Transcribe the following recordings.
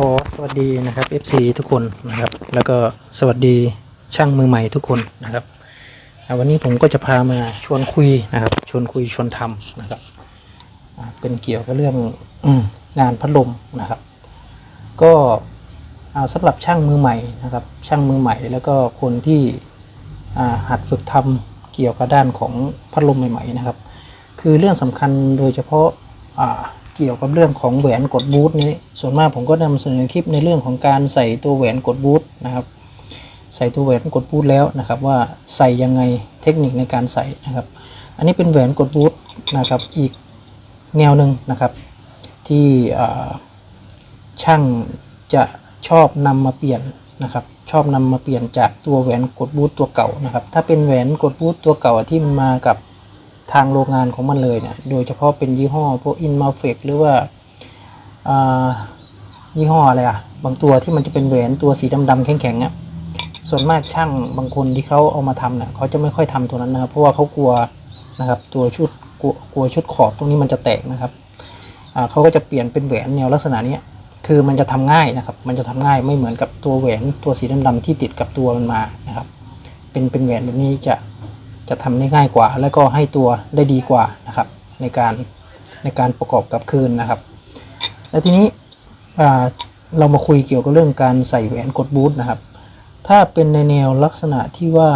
ขอสวัสดีนะครับ FC ทุกคนนะครับ แล้วก็สวัสดีช่างมือใหม่ทุกคนนะครับวันนี้ผมก็จะพามาชวนคุยนะครับ ชวนคุยชวนทำนะครับเป็นเกี่ยวกับเรื่องงานพัดลมนะครับ ก็อ่าสำหรับช่างมือใหม่นะครับ ช่างมือใหม่ แล้วก็คนที่หัดฝึกทำเกี่ยวกับด้านของพัดลมใหม่ ๆ นะครับ คือเรื่องสำคัญโดยเฉพาะอ่า เกี่ยวกับเรื่องของแหวนกดบูทนี้ ส่วนมากผมก็นำเสนอคลิปในเรื่องของการใส่ตัวแหวนกดบูทนะครับ ใส่ตัวแหวนกดบูทแล้วนะครับ ว่าใส่ยังไงเทคนิคในการใส่นะครับ อันนี้เป็นแหวนกดบูทนะครับ อีกแนวหนึ่งนะครับ ที่ช่างจะชอบนำมาเปลี่ยนนะครับ ชอบนำมาเปลี่ยนจากตัวแหวนกดบูทตัวเก่านะครับ ถ้าเป็นแหวนกดบูทตัวเก่าที่มันมากับ ทางโรงงานของมันเลยเนี่ย โดยเฉพาะเป็นยี่ห้อพวกอินมาเฟกหรือว่าายี่ห้ออะไรอะบางตัวที่มันจะเป็นแหวนตัวสีดำๆแข็งๆอะส่วนมากช่างบางคนที่เขาเอามาทำเนี่ยเขาจะไม่ค่อยทำตัวนั้นนะครับ เพราะว่าเขากลัวนะครับ ตัวชุดกลัวกลัวชุดขอบตรงนี้มันจะแตกนะครับเขาก็จะเปลี่ยนเป็นแหวนแนวลักษณะนี้คือมันจะทำง่ายนะครับ มันจะทำง่ายไม่เหมือนกับตัวแหวนตัวสีดำๆที่ติดกับตัวมันมานะครับ เป็นเป็นแหวนแบบนี้จะ จะทำได้ง่ายกว่า แล้วก็ให้ตัวได้ดีกว่านะครับ ในการในการประกอบกับคืนนะครับ แล้วทีนี้เรามาคุยเกี่ยวกับเรื่องการใส่แหวนกดบูทนะครับ ถ้าเป็นในแนวลักษณะที่ว่า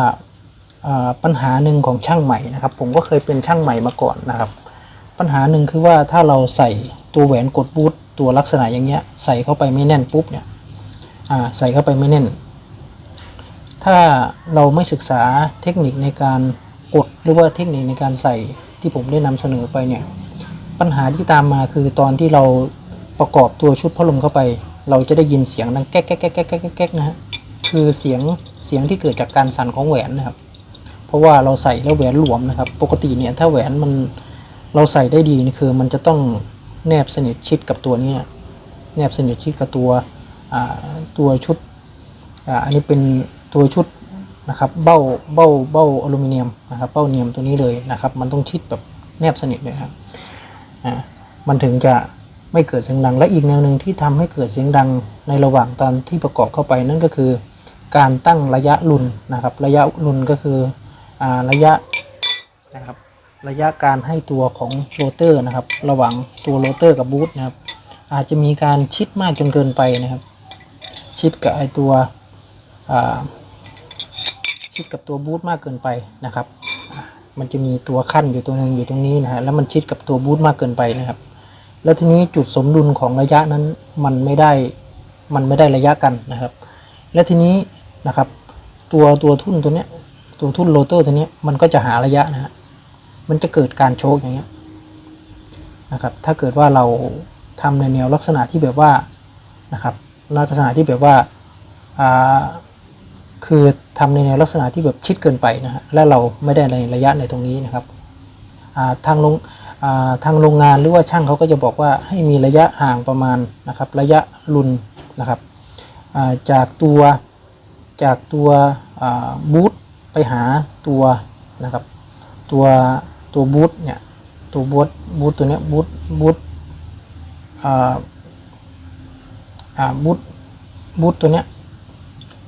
ปัญหาหนึ่งของช่างใหม่นะครับ ผมก็เคยเป็นช่างใหม่มาก่อนนะครับ ปัญหาหนึ่งคือว่าถ้าเราใส่ตัวแหวนกดบูทตัวลักษณะอย่างเงี้ยใส่เข้าไปไม่แน่นปุ๊บเนี่ยใส่เข้าไปไม่แน่น ถ้าเราไม่ศึกษาเทคนิคในการกดหรือว่าเทคนิคในการใส่ที่ผมได้นำเสนอไปเนี่ยปัญหาที่ตามมาคือตอนที่เราประกอบตัวชุดพัดลมเข้าไป เราจะได้ยินเสียงดังแก๊กแก๊กแก๊กแก๊กแก๊กแก๊กแก๊กนะฮะคือเสียงเสียงที่เกิดจากการสั่นของแหวนนะครับ เพราะว่าเราใส่แล้วแหวนหลวมนะครับ ปกติเนี่ยถ้าแหวนมันเราใส่ได้ดีนี่คือมันจะต้องแนบสนิทชิดกับตัวนี้แนบสนิทชิดกับตัวตัวชุดอันนี้เป็น ตัวชุดนะครับเบ้าเบ้าเบ้าอลูมิเนียมนะครับเบ้าเนียมตัวนี้เลยนะครับ มันต้องชิดแบบแนบสนิทเลยครับอ่ามันถึงจะไม่เกิดเสียงดัง และอีกแนวหนึ่งที่ทำให้เกิดเสียงดังในระหว่างตอนที่ประกอบเข้าไปนั่นก็คือ การตั้งระยะรุนนะครับ ระยะรุนก็คืออ่าระยะนะครับระยะการให้ตัวของโรเตอร์นะครับ ระหว่างตัวโรเตอร์กับบูทนะครับ อาจจะมีการชิดมากจนเกินไปนะครับ ชิดกับไอตัวอ่า ชิดกับตัวบูทมากเกินไปนะครับ มันจะมีตัวขั้นอยู่ตัวหนึ่งอยู่ตรงนี้นะฮะแล้วมันชิดกับตัวบูทมากเกินไปนะครับ แล้วทีนี้จุดสมดุลของระยะนั้นมันไม่ได้มันไม่ได้ระยะกันนะครับ และทีนี้นะครับตัวตัวทุ่นตัวเนี้ยตัวทุ่นโรเตอร์ตัวเนี้ยมันก็จะหาระยะนะฮะมันจะเกิดการโชกอย่างเงี้ยนะครับ ถ้าเกิดว่าเราทำในแนวลักษณะที่แบบว่านะครับลักษณะที่แบบว่าอ่า คือทำในแนวลักษณะที่แบบชิดเกินไปนะฮะและเราไม่ได้ในระยะในตรงนี้นะครับทางโรงทางโรงงานหรือว่าช่างเขาก็จะบอกว่าให้มีระยะห่างประมาณนะครับระยะรุนนะครับจากตัวจากตัวบูทไปหาตัวนะครับตัวตัวบูทเนี่ยตัวบูทบูทตัวเนี้ยบูทบูทบูทบูทตัวเนี้ย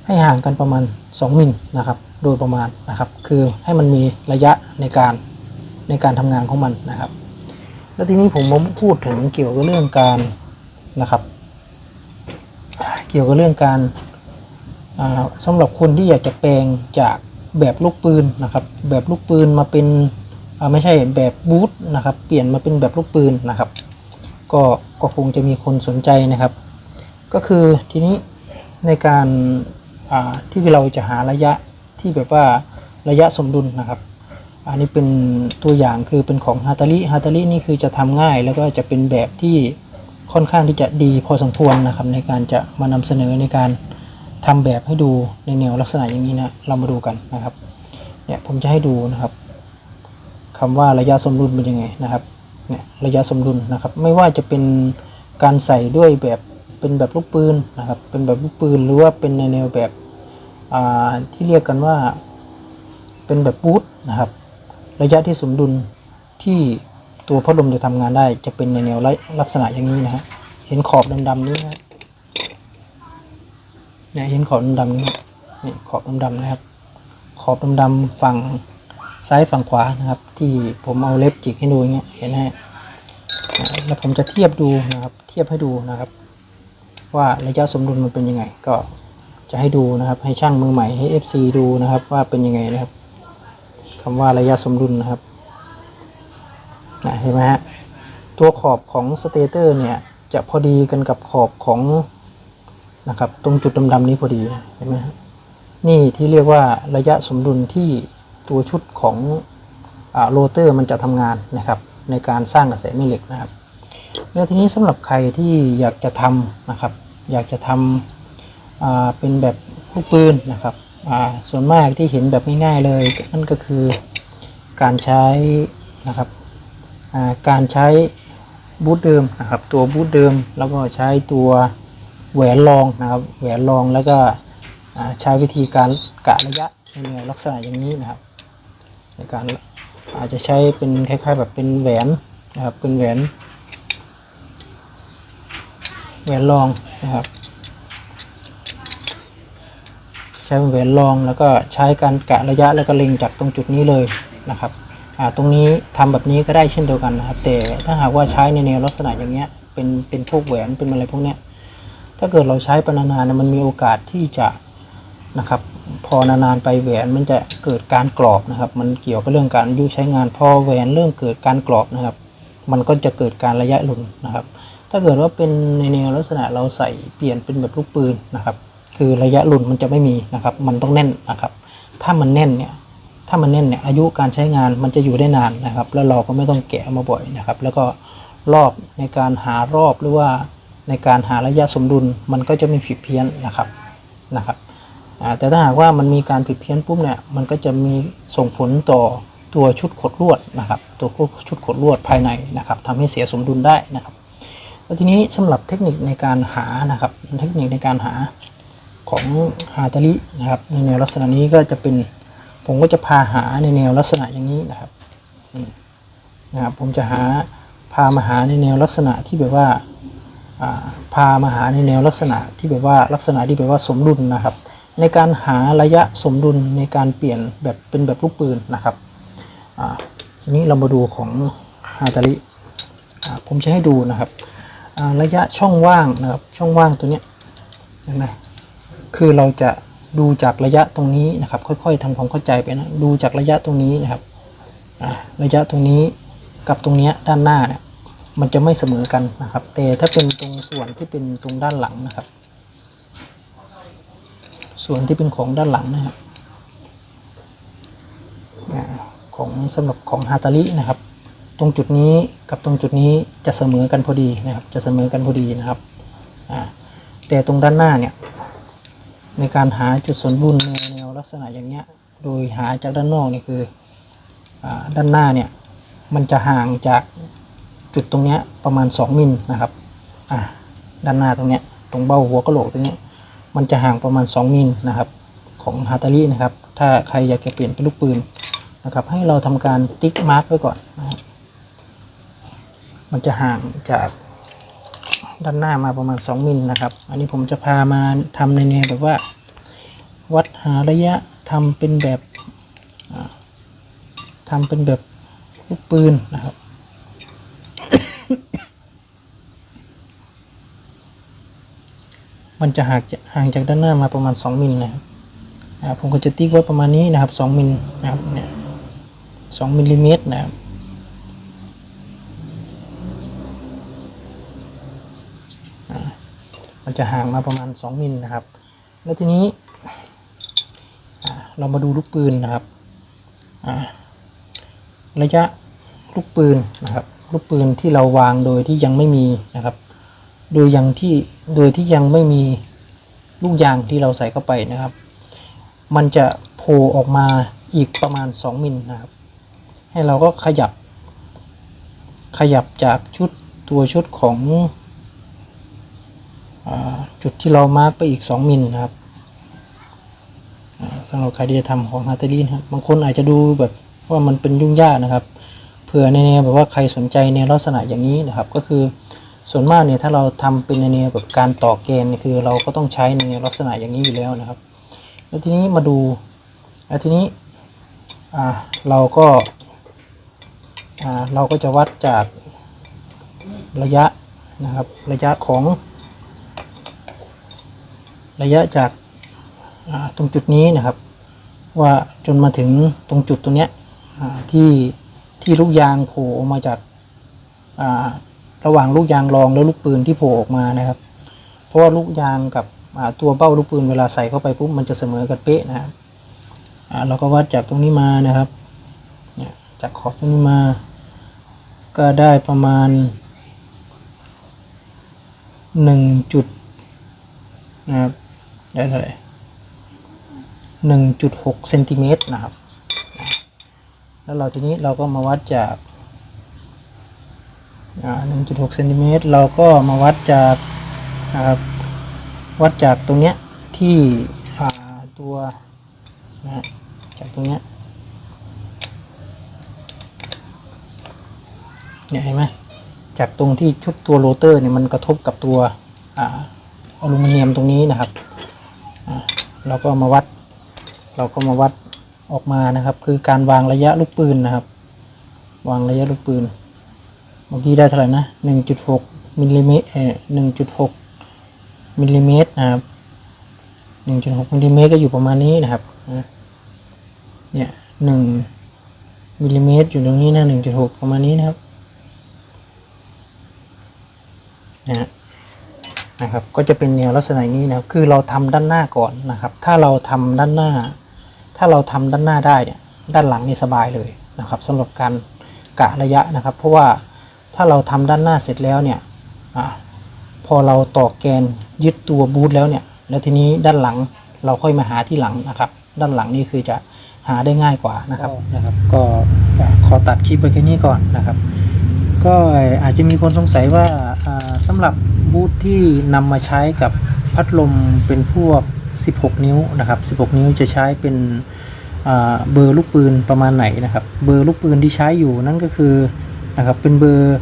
ให้ห่างกันประมาณ 2 มิลนะครับ โดยประมาณนะครับ คือให้มันมีระยะในการในการทำงานของมันนะครับ แล้วทีนี้ผมมาพูดถึงเกี่ยวกับเรื่องการนะครับ เกี่ยวกับเรื่องการอ่าสำหรับคนที่อยากจะแปลงจากแบบลูกปืนนะครับ แบบลูกปืนมาเป็นไม่ใช่แบบบูทนะครับ เปลี่ยนมาเป็นแบบลูกปืนนะครับ ก็ก็คงจะมีคนสนใจนะครับ ก็คือทีนี้ในการ ที่เราจะหาระยะที่แบบว่าระยะสมดุลนะครับ อันนี้เป็นตัวอย่างคือเป็นของฮาตาริฮาตารินี่คือจะทำง่ายแล้วก็จะเป็นแบบที่ค่อนข้างที่จะดีพอสมควรนะครับ ในการจะมานำเสนอในการทำแบบให้ดูในแนวลักษณะอย่างนี้นะเรามาดูกันนะครับเนี่ยผมจะให้ดูนะครับคำว่าระยะสมดุลเป็นยังไงนะครับเนี่ยระยะสมดุลนะครับ ไม่ว่าจะเป็นการใส่ด้วยแบบเป็นแบบลูกปืนนะครับ เป็นแบบลูกปืนหรือว่าเป็นในแนวแบบ ที่เรียกกันว่าเป็นแบบบูทนะครับ ระยะที่สมดุลที่ตัวพัดลมจะทำงานได้ จะเป็นในแนวลักษณะอย่างนี้นะฮะเห็นขอบดำๆนี้นะเนี่ยเห็นขอบดำๆนี่นี่ขอบดำๆนะครับ ขอบดำๆฝั่งซ้ายฝั่งขวานะครับ ที่ผมเอาเล็บจิกให้ดูอย่างเงี้ยเห็นไหมแล้วผมจะเทียบดูนะครับ เทียบให้ดูนะครับ ว่าระยะสมดุลมันเป็นยังไง ก็ จะให้ดูนะครับ ให้ช่างมือใหม่ให้ FC ดูนะครับว่าเป็นยังไงนะครับคำว่าระยะสมดุลนะครับนะเห็นไหมฮะตัวขอบของสเตเตอร์เนี่ยจะพอดีกันกับขอบของนะครับตรงจุดดำๆนี้พอดีเห็นไหมฮะนี่ที่เรียกว่าระยะสมดุลที่ตัวชุดของอโรเตอร์มันจะทำงานนะครับ ในการสร้างกระแสแม่เหล็กนะครับแล้วทีนี้สำหรับใครที่อยากจะทำนะครับ อยากจะทำอ่า เป็นแบบลูกปืนนะครับส่วนมากที่เห็นแบบง่ายๆเลยนั่นก็คือการใช้นะครับาการใช้บูทเดิมนะครับตัวบูทเดิมแล้วก็ใช้ตัวแหวนรองนะครับแหวนรองแล้วก็ใช้วิธีการกะระยะในลักษณะอย่างนี้นะครับในการอาจจะใช้เป็นคล้ายๆแบบเป็นแหวนนะครับเป็นแหวนแหวนรองนะครับ ใช้แหวนรองแล้วก็ใช้การกะระยะแล้วก็เล็งจากตรงจุดนี้เลยนะครับตรงนี้ทำแบบนี้ก็ได้เช่นเดียวกันนะครับ แต่ถ้าหากว่าใช้ในแนวลักษณะอย่างเงี้ยเป็นเป็นพวกแหวนเป็นอะไรพวกเนี้ยถ้าเกิดเราใช้ไปนานๆเนี่ยมันมีโอกาสที่จะนะครับพอนานๆไปแหวนมันจะเกิดการกรอบนะครับ มันเกี่ยวกับเรื่องการอายุใช้งานพอแหวนเริ่มเกิดการกรอบนะครับ มันก็จะเกิดการระยะหลุนนะครับ ถ้าเกิดว่าเป็นในแนวลักษณะเราใส่เปลี่ยนเป็นแบบลูกปืนนะครับ คือระยะหลุนมันจะไม่มีนะครับ มันต้องแน่นนะครับ ถ้ามันแน่นเนี่ยถ้ามันแน่นเนี่ยอายุการใช้งานมันจะอยู่ได้นานนะครับ แล้วเราก็ไม่ต้องแกะมาบ่อยนะครับ แล้วก็รอบในการหารอบหรือว่าในการหาระยะสมดุลมันก็จะไม่ผิดเพี้ยนนะครับนะครับแต่ถ้าหากว่ามันมีการผิดเพี้ยนปุ๊บเนี่ยมันก็จะมีส่งผลต่อตัวชุดขดลวดนะครับ ตัวชุดขดลวดภายในนะครับทำให้เสียสมดุลได้นะครับแล้วทีนี้สำหรับเทคนิคในการหานะครับ เทคนิคในการหา ของฮาตาลินะครับในแนวลักษณะนี้ก็จะเป็นผมก็จะพาหาในแนวลักษณะอย่างนี้นะครับนะครับผมจะหาพามาหาในแนวลักษณะที่แบบว่าพามาหาในแนวลักษณะที่แบบว่าลักษณะที่แบบว่าสมดุลนะครับ ในการหาระยะสมดุลในการเปลี่ยนแบบเป็นแบบลูกปืนนะครับทีนี้เรามาดูของฮาตาลิผมจะให้ดูนะครับระยะช่องว่างนะครับช่องว่างตัวนี้ยเห็นไหม คือเราจะดูจากระยะตรงนี้นะครับ ค่อยๆทำความเข้าใจไปนะดูจากระยะตรงนี้นะครับระยะตรงนี้กับตรงเนี้ยด้านหน้าเนี่ยมันจะไม่เสมอกันนะครับ แต่ถ้าเป็นตรงส่วนที่เป็นตรงด้านหลังนะครับ ส่วนที่เป็นของด้านหลังนะครับของสำหรับของฮาตาลินะครับ ตรงจุดนี้กับตรงจุดนี้จะเสมอกันพอดีนะครับ จะเสมอกันพอดีนะครับแต่ตรงด้านหน้าเนี่ย ในการหาจุดสมดุลในแนวลักษณะอย่างเงี้ย โดยหาจากด้านนอกนี่คืออด้านหน้าเนี่ยมันจะห่างจากจุดตรงเนี้ยประมาณ 2 มิลนะครับอ่าด้านหน้าตรงเนี้ยตรงเบ้าหัวกะโหลกตรงเนี้ยมันจะห่างประมาณ 2 มิลนะครับของฮาตาลีนะครับ ถ้าใครอยากจะเปลี่ยนเป็นลูกปืนนะครับ ให้เราทำการติ๊กมาร์กไว้ก่อนนะครับมันจะห่างจาก ด้านหน้ามาประมาณ 2 มิลนะครับ อันนี้ผมจะพามาทำในแนวแบบว่า วัดหาระยะทำเป็นแบบอ่าทำเป็นแบบลูกปืนนะครับมันจะห่างจากห่างจากด้านหน้ามาประมาณ 2มิลนะครับผมก็จะติ๊กไว้ประมาณนี้นะครับ 2มิลนะครับเนี่ย2มิลลิเมตรนะครับ มันจะห่างมาประมาณ 2มิลนะครับ แล้วทีนี้เรามาดูลูกปืนนะครับระยะลูกปืนนะครับ ลูกปืนที่เราวางโดยที่ยังไม่มีนะครับ โดยยังที่โดยที่ยังไม่มีลูกยางที่เราใส่เข้าไปนะครับ มันจะโผล่ออกมาอีกประมาณ 2มิลนะครับ ให้เราก็ขยับ ขยับจากชุดตัวชุดของ จุดที่เรามาร์กไปอีก 2 มิลนะครับสำหรับใครที่จะทำของฮาร์ตลีนะครับบางคนอาจจะดูแบบว่ามันเป็นยุ่งยากนะครับเผื่อในแนวแบบว่าใครสนใจในลักษณะอย่างนี้นะครับ ก็คือส่วนมากเนี่ยถ้าเราทำเป็นในแนวแบบการต่อแกนเนี่ยคือเราก็ต้องใช้ในลักษณะอย่างนี้อยู่แล้วนะครับ แล้วทีนี้มาดูแล้วทีนี้เราก็เราก็จะวัดจากระยะนะครับระยะของ ระยะจากตรงจุดนี้นะครับ ว่าจนมาถึงตรงจุดตรงเนี้ยที่ที่ลูกยางโผล่ออกมาจาการะหว่างลูกยางรองแล้วลูกปืนที่โผล่ออกมานะครับ เพราะว่าลูกยางกับตัวเบ้าลูกปืนเวลาใส่เข้าไปปุ๊บมันจะเสมอกันเป๊ะนะครับเราก็วัดจากตรงนี้มานะครับจากขอบตรงนี้มา ก็ได้ประมาณหนึ่งจุดนะครับ ได้เท่าไหร่หนึ่งจุดหกเซนติเมตรนะครับ แล้วเราทีนี้เราก็มาวัดจากหนึ่งจุดหกเซนติเมตรเราก็มาวัดจากนะครับวัดจากตรงเนี้ยที่ตัวนะจากตรงเนี้ยเนี่ยเห็นไหมจากตรงที่ชุดตัวโรเตอร์เนี่ยมันกระทบกับตัวออลูมิเนียมตรงนี้นะครับ เราก็มาวัด เราก็มาวัดออกมานะครับ คือการวางระยะลูกปืนนะครับ วางระยะลูกปืน เมื่อกี้ได้เท่าไหร่นะหนึ่งจุดหกมิลลิเมตรเอ่อหนึ่งจุดหกมิลลิเมตรนะครับหนึ่งจุดหกมิลลิเมตรก็อยู่ประมาณนี้นะครับเนี่ยหนึ่งมิลลิเมตรอยู่ตรงนี้นะหนึ่งจุดหกประมาณนี้นะครับนะฮะ นะครับก็จะเป็นแนวลักษณะนี้นะครับคือเราทำด้านหน้าก่อนนะครับ ถ้าเราทำด้านหน้า ถ้าเราทำด้านหน้าได้เนี่ยด้านหลังนี่สบายเลยนะครับสำหรับการกะระยะนะครับ เพราะว่าถ้าเราทำด้านหน้าเสร็จแล้วเนี่ยอพอเราต่อแกนยึดตัวบูทแล้วเนี่ยแล้วทีนี้ด้านหลังเราค่อยมาหาที่หลังนะครับ ด้านหลังนี่คือจะหาได้ง่ายกว่านะครับนะครับ ก็ขอตัดคลิปไปแค่นี้ก่อนนะครับ ก็อาจจะมีคนสงสัยว่าอ่าสำหรับ บูทที่นำมาใช้กับพัดลมเป็นพวก 16 นิ้วนะครับ 16 นิ้วจะใช้เป็นเบอร์ลูกปืนประมาณไหนนะครับ เบอร์ลูกปืนที่ใช้อยู่นั่นก็คือนะครับเป็นเบอร์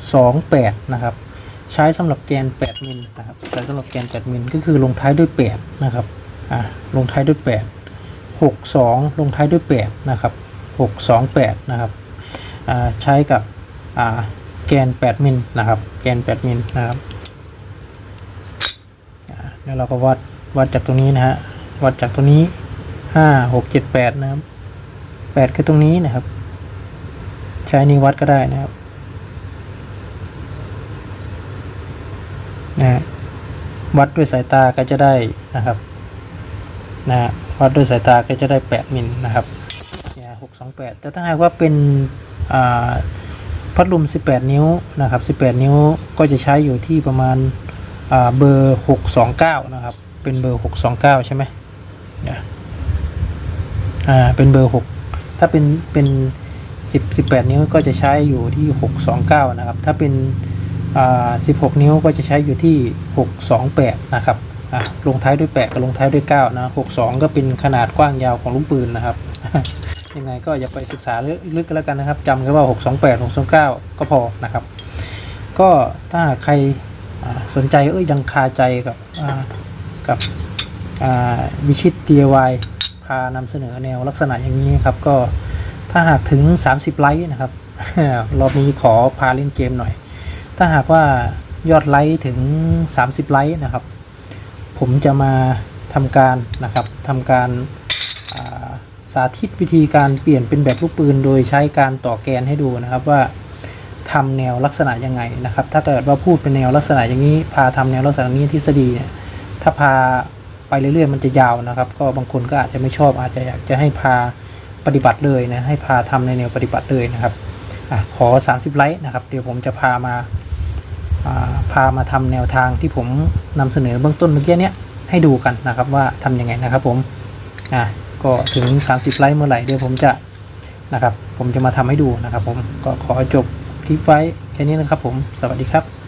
628 นะครับ ใช้สำหรับแกน 8 มิลนะครับใช้สำหรับแกน 8 มิลก็คือลงท้ายด้วย 8 นะครับอ่าลงท้ายด้วย 8 62 ลงท้ายด้วย 8 นะครับ 628 นะครับอ่าใช้กับอ่า แกน 8 มิลนะครับ แกน 8 มิลนะครับอ่าแล้วเราก็วัดวัดจากตรงนี้นะฮะวัดจากตรงนี้ 5 6 7 8 นะครับ 8 คือตรงนี้นะครับ ใช้นี้วัดก็ได้นะครับนะวัดด้วยสายตาก็จะได้นะครับนะฮะวัดด้วยสายตาก็จะได้ 8 มิลนะครับเนี่ย628 แต่ถ้าหากว่าเป็นอ่า พัดลม 18 นิ้วนะครับ 18 นิ้วก็จะใช้อยู่ที่ประมาณาเบอร์ 629 นะครับ เป็นเบอร์ 629 ใช่ไหมเนี่ยอ่าเป็นเบอร์ 6 ถ้าเป็นเป็น10 18 นิ้วก็จะใช้อยู่ที่ 629 นะครับ ถ้าเป็นอ่า16 นิ้วก็จะใช้อยู่ที่ 628 นะครับอะลงท้ายด้วย 8 กับลงท้ายด้วย 9 นะ 62 ก็เป็นขนาดกว้างยาวของลูกปืนนะครับ ยังไงก็อย่าไปศึกษาลึกๆกันแล้วกันนะครับจำแค่ว่า 628 629 ก็พอนะครับ ก็ถ้าใครสนใจเอ้ยยังคาใจกับกับวิชิต DIY พานำเสนอแนวลักษณะอย่างนี้ครับ ก็ถ้าหากถึง 30 ไลค์นะครับ รอบนี้ขอพาเล่นเกมหน่อย ถ้าหากว่ายอดไลค์ถึง 30 ไลค์นะครับ ผมจะมาทำการนะครับทำการ สาธิตวิธีการเปลี่ยนเป็นแบบลูกปืน โดยใช้การต่อแกนให้ดูนะครับว่าทำแนวลักษณะยังไงนะครับ ถ้าเกิดว่าพูดเป็นแนวลักษณะอย่างนี้ พาทำแนวลักษณะนี้ทฤษฎีเนี่ยถ้าพาไปเรื่อยๆ มันจะยาวนะครับ ก็บางคนก็อาจจะไม่ชอบอาจจะอยากจะให้พาปฏิบัติเลยนะให้พาทำในแนวปฏิบัติเลยนะครับอขอ 30 ไลค์นะครับเดี๋ยวผมจะพามาาพามาทำแนวทางที่ผมนำเสนอเบื้องต้นเมื่อกี้เนี้ยให้ดูกันนะครับว่าทำยังไงนะครับผมอะ ก็ถึง 30 ไลค์เมื่อไหร่เดี๋ยวผมจะนะครับ ผมจะมาทำให้ดูนะครับผมก็ขอจบคลิปไว้แค่นี้นะครับผมสวัสดีครับ